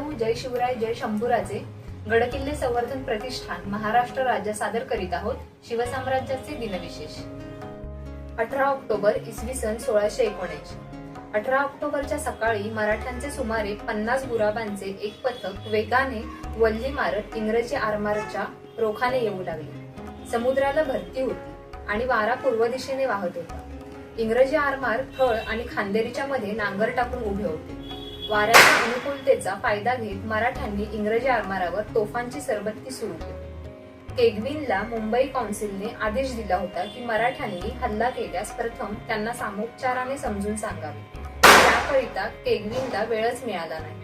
मित्रांनो जय शिवराय जय शंभूराजे गडकिल्ले संवर्धन प्रतिष्ठान महाराष्ट्र राज्य सादर करीत आहोत शिवसाम्राज्याचे दिनविशेष. अठरा ऑक्टोबर इसवी सन सोळाशे एकोणऐंशी. अठरा ऑक्टोबरच्या सकाळी मराठ्यांचे सुमारे पन्नास गुराबांचे एक पथक वेगाने वल्ली मारत इंग्रजी आरमारच्या रोखाने येऊ लागले. समुद्राला भरती होती आणि वारा पूर्व दिशेने वाहत होता. इंग्रजी आरमार थळ आणि खांदेरीच्या मध्ये नांगर टाकून उभे होते. वाऱ्याच्या अनुकूलतेचा फायदा घेत मराठ्यांनी इंग्रजी आरमारावर तोफांची सरबत्ती सुरू केली. केगविनला मुंबई कौन्सिलने आदेश दिला होता की मराठ्यांनी हल्ला केल्यास प्रथम त्यांना सामोपचाराने समजून सांगावे. त्याकरिता केगविनला वेळच मिळाला नाही.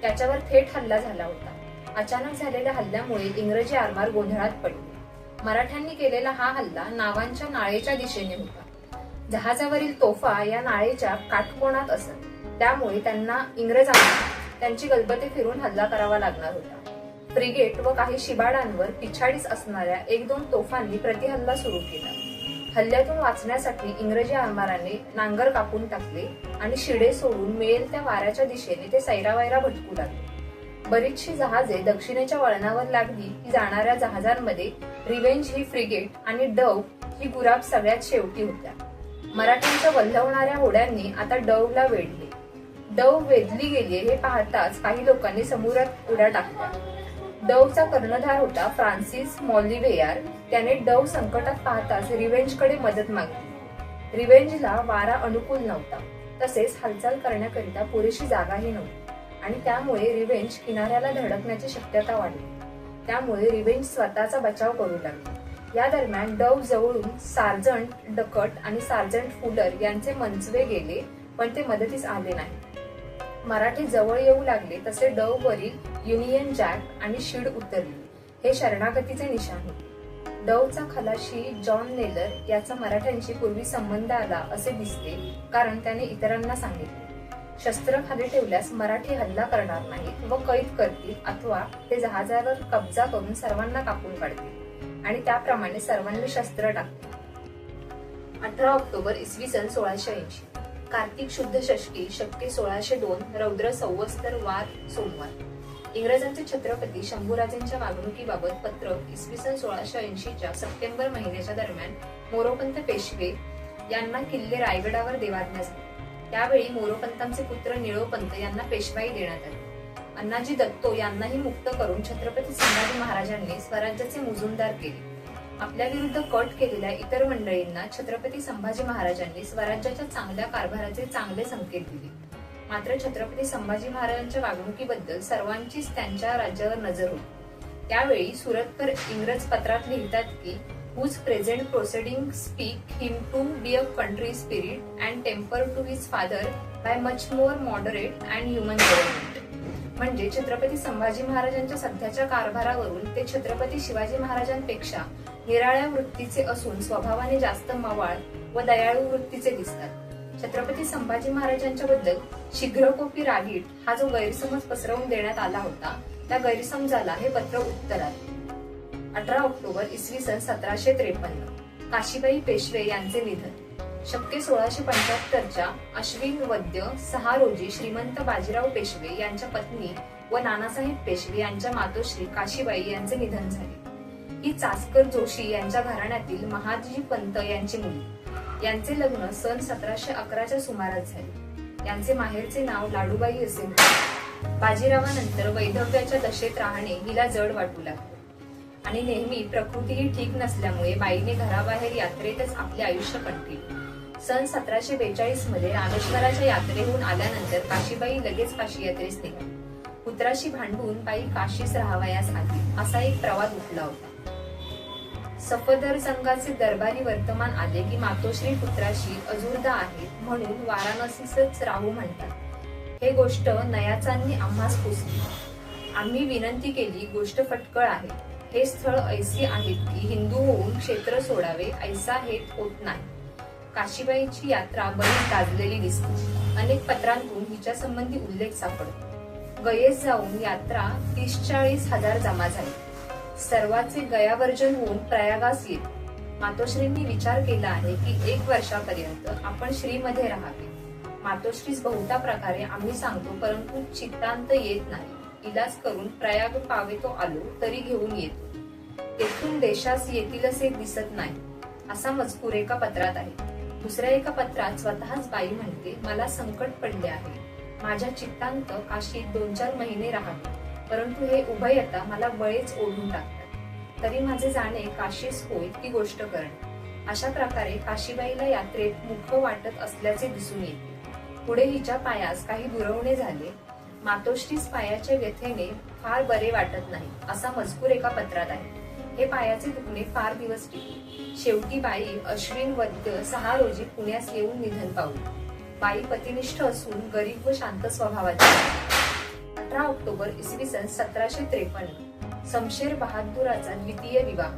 त्याच्यावर थेट हल्ला झाला होता. अचानक झालेल्या हल्ल्यामुळे इंग्रजी आरमार गोंधळात पडले. मराठ्यांनी केलेला हा हल्ला नावांच्या नाळेच्या दिशेने होता. जहाजावरील तोफा या नाळेच्या काटकोणात असत. त्यामुळे त्यांना इंग्रजांना त्यांची गलबते फिरून हल्ला करावा लागणार होता. फ्रिगेट व काही शिबाडांवर पिछाडीस असणाऱ्या एक दोन तोफांनी प्रतिहल्ला सुरू केला. हल्ल्यातून वाचण्यासाठी इंग्रजी आरमाराने नांगर कापून टाकले आणि शिडे सोडून मिळेल त्या वाऱ्याच्या दिशेने ते सैरावैरा भटकू लागले. बरीचशी जहाजे दक्षिणेच्या वळणावर लागली की जाणाऱ्या जहाजांमध्ये रिवेंज ही फ्रिगेट आणि डव ही गुराब सगळ्यात शेवटी होत्या. मराठ्यांच्या वल्हवणाऱ्या होड्यांनी आता डवला वेढले. डव वेधली गेली हे पाहताच काही लोकांनी समुद्रात उड्या टाकल्या. डवचा कर्णधार होता फ्रान्सिस मॉलिवेयार त्याने डव संकटात पाहताच रिव्हेंजकडे मदत मागली रिव्हेंजला वारा अनुकूल नव्हता. तसेच हालचाल करण्याकरिता पुरेशी जागाही नव्हती. आणि त्यामुळे रिव्हेंज किनाऱ्याला धडकण्याची शक्यता वाढली. त्यामुळे रिवेंज स्वतःचा बचाव करू लागला. या दरम्यान डव जवळून सार्जंट डकट आणि सार्जंट फुलर यांचे मंचवे गेले पण ते मदतीस आले नाही मराठी जवळ येऊ लागले तसे डव वरील युनियन जॅक आणि शीड उतरली. हे शरणागतीचे निशाण. होते डवचा खलाशी जॉन नेलर याचा मराठ्यांशी पूर्वी संबंध आला असे दिसते कारण त्याने इतरांना सांगितले. शस्त्र खाली ठेवल्यास मराठी हल्ला करणार नाहीत व कैद करतील अथवा ते जहाजावर कब्जा करून सर्वांना कापून काढतील आणि त्याप्रमाणे सर्वांनी शस्त्र टाकतील. अठरा ऑक्टोबर इसवी सन सोळाशे ऐंशी. कार्तिक शुद्ध षष्टी शक्ती सोळाशे दोन रौद्र संवत्सर वार सोमवार. इंग्रजांचे छत्रपती शंभूराजेंच्या वागणुकीबाबत पत्र इसवी सन सोळाशे ऐंशीच्या सप्टेंबर महिन्याच्या दरम्यान मोरोपंत पेशवे यांना किल्ले रायगडावर देवाज्ञा त्यावेळी मोरोपंतांचे पुत्र निळोपंत यांना पेशवाई देण्यात आली. अण्णाजी दत्तो यांनाही मुक्त करून छत्रपती संभाजी महाराजांनी स्वराज्याचे मुजुमदार केले. आपल्या विरुद्ध कट केलेल्या इतर मंडळींना छत्रपती संभाजी महाराजांनी स्वराज्याच्या चांगल्या कारभाराचे चांगले संकेत दिले. मात्र छत्रपती संभाजी महाराजांच्या वागणुकीबद्दल सर्वांचीच त्यांच्या राज्यावर नजर होती. त्यावेळी सुरतकर इंग्रज पत्रात लिहितात की whose present proceeding speak him to be a country spirit and temper to his father by much more moderate and human government म्हणजे छत्रपती संभाजी महाराजांच्या सध्याच्या कारभारावरून ते छत्रपती शिवाजी महाराजांपेक्षा निराळ्या वृत्तीचे असून स्वभावाने जास्त मवाळ व दयाळू वृत्तीचे दिसतात. छत्रपती संभाजी महाराजांच्या बद्दल शीघ्रकोपी रागीट हा जो गैरसमज पसरवून देण्यात आला होता त्या गैरसमजाला हे पत्र उत्तर आहे अठरा ऑक्टोबर इसवी सन सतराशे त्रेपन्न. काशीबाई पेशवे यांचे निधन. शक्य सोळाशे पंच्याहत्तरच्या अश्विन वद्य सहा रोजी श्रीमंत बाजीराव पेशवे यांच्या पत्नी व नानासाहेब पेशवे यांच्या मातोश्री काशीबाई यांचे निधन झाले. ही चासकर जोशी यांच्या घराण्यातील महादजी पंत यांची मुली. यांचे लग्न सन सतराशे अकराच्या सुमारास झाले. यांचे माहेरचे नाव लाडूबाई असे होते. बाजीरावानंतर वैधव्याच्या दशेत राहणे हिला जड वाटू लागले. आणि नेहमी प्रकृतीही ठीक नसल्यामुळे बाईने घराबाहेर यात्रेतच आपले आयुष्य कंटिले सन सतराशे बेचाळीसमध्ये रामेश्वराच्या यात्रेहून आल्यानंतर काशीबाई लगेच काशी यात्रेस निघाली. पुत्राशी भांडून बाई काशीस राहावयास आली. असा एक प्रवाद उठला होता. सफदर संघाचे दरबारी वर्तमान आले की मातोश्री पुत्राशी अजुर्दा आहेत म्हणून वाराणसीसच राहू म्हणतात. हे गोष्ट नयाचांनी आम्हास पुसली. आम्ही विनंती केली गोष्ट फटकळ आहे. हे स्थळ ऐसी आहेत की हिंदू होऊन क्षेत्र सोडावे ऐसा हे होत नाही. काशीबाईची यात्रा बरीच गाजलेली दिसते. अनेक पत्रांतून हिच्या संबंधी उल्लेख सापडतो. गयेस जाऊन यात्रा तीस चाळीस हजार जमा झाली. सर्वाचे गयावर्जन होऊन प्रयागास येत. मातोश्रींनी विचार केला आहे की एक वर्षापर्यंत आपण श्रीमध्ये राहावे. मातोश्रीस बहुता प्रकारे आम्ही सांगतो परंतु चित्तांत येत नाही. इलाज करून प्रयाग पावेतो आलो तरी घेऊन येतो. तेथून देशास येतील असे दिसत नाही असा मजकूर एका पत्रात आहे. दुसऱ्या एका पत्रात स्वतःच बाई म्हणते मला संकट पडले आहे. माझ्या चित्तांत काशीत दोन चार महिने राहावे परंतु हे उभयता मला बळेच ओढून टाकतात. तरी माझे जाणे काशीस होय ती गोष्ट करणे. अशा प्रकारे काशीबाईला यात्रेत मुख वाटत असल्याचे दिसून येते. पुढे हिच्या पायास काही दुरवणे झाले. मातोश्रीस पायाच्या व्यथेने फार बरे वाटत नाही असा मजकूर एका पत्रात आहे. हे पायाचे दुखणे फार दिवस टिकले. शेवटी बाई अश्विन वद्य सहा रोजी पुण्यास येऊन निधन पावली. बाई पतिनिष्ठ असून गरीब व शांत स्वभावाची अठरा ऑक्टोबर इसवी सन सतराशे त्रेपन्न समशेर बहादुराचा द्वितीय विवाह.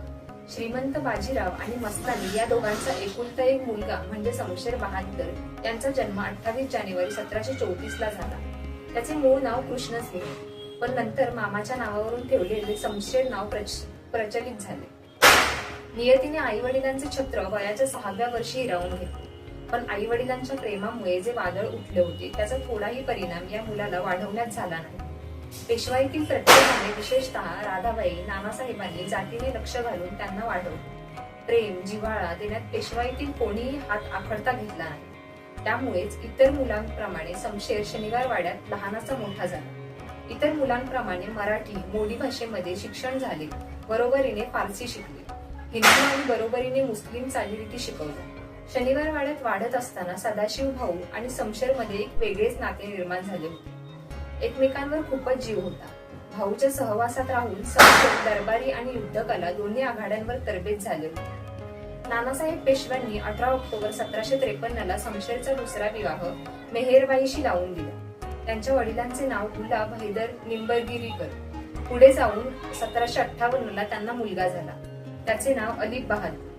श्रीमंत बाजीराव आणि मस्तानी या दोघांचा एकुलता एक मुलगा म्हणजे समशेर बहादर यांचा जन्म अठ्ठावीस जानेवारी सतराशे चौतीस ला झाला. त्याचे मूळ नाव कृष्णसिंह पण नंतर मामाच्या नावावरून ठेवलेले समशेर नाव प्रच- प्रचलित झाले. नियतीने आई वडिलांचे छत्र वयाच्या सहाव्या वर्षी हिरावून घेतले. पण आई वडिलांच्या प्रेमामुळे जे वादळ उठले होते त्याचा थोडाही परिणाम या मुलाला वाढवण्यात झाला नाही. पेशवाईतील प्रत्येकाने विशेषतः राधाबाई नानासाहेबांनी जातीने लक्ष घालून त्यांना वाढवले. प्रेम जिव्हाळा देण्यात पेशवाईतील कोणीही हात आखडता घेतला नाही. त्यामुळेच इतर मुलांप्रमाणे समशेर शनिवार वाड्यात लहानाचा मोठा झाला. इतर मुलांप्रमाणे मराठी मोडी भाषेमध्ये शिक्षण झाले. बरोबरीने फारसी शिकली. हिंदी आणि बरोबरीने मुस्लिम चालीरीती शिकवल्या शनिवार वाड्यात वाढत असताना सदाशिव भाऊ आणि शमशेरमध्ये एक वेगळेच नाते निर्माण झाले होते. एकमेकांवर खूपच जीव होता. भाऊच्या सहवासात राहून समशेर दरबारी आणि युद्धकला दोन्ही आघाड्यांवर तरबेज झाले होते. नानासाहेब पेशव्यांनी अठरा ऑक्टोबर सतराशे त्रेपन्नला समशेरचा दुसरा विवाह मेहेरबाईशी लावून दिला. त्यांच्या वडिलांचे नाव गुलाब हैदर निंबरगिरीकर. पुढे जाऊन सतराशे अठ्ठावन्न ला त्यांना मुलगा झाला. त्याचे नाव अली बहादूर.